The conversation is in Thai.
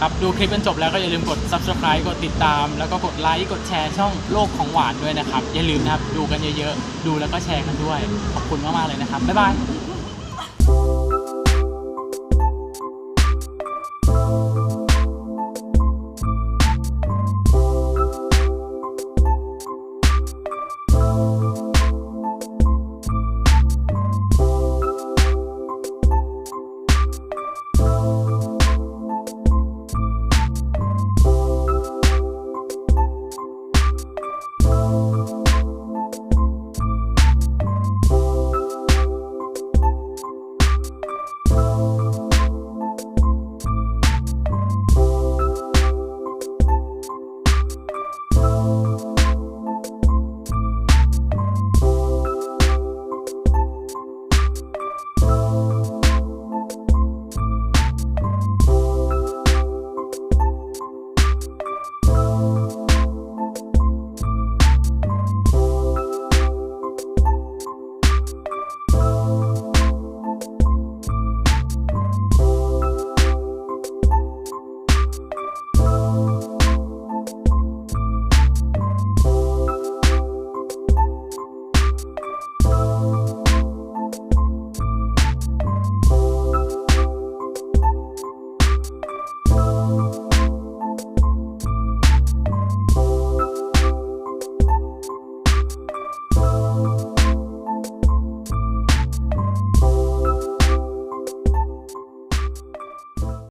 ครับดูคลิปกันจบแล้วก็อย่าลืมกด subscribe กดติดตาม แล้วก็กดไลค์กดแชร์ช่องโลกของหวานด้วยนะครับ อย่าลืมนะครับ ดูกันเยอะๆ ดูแล้วก็แชร์กันด้วย ขอบคุณมากๆเลยนะครับ บ๊ายบาย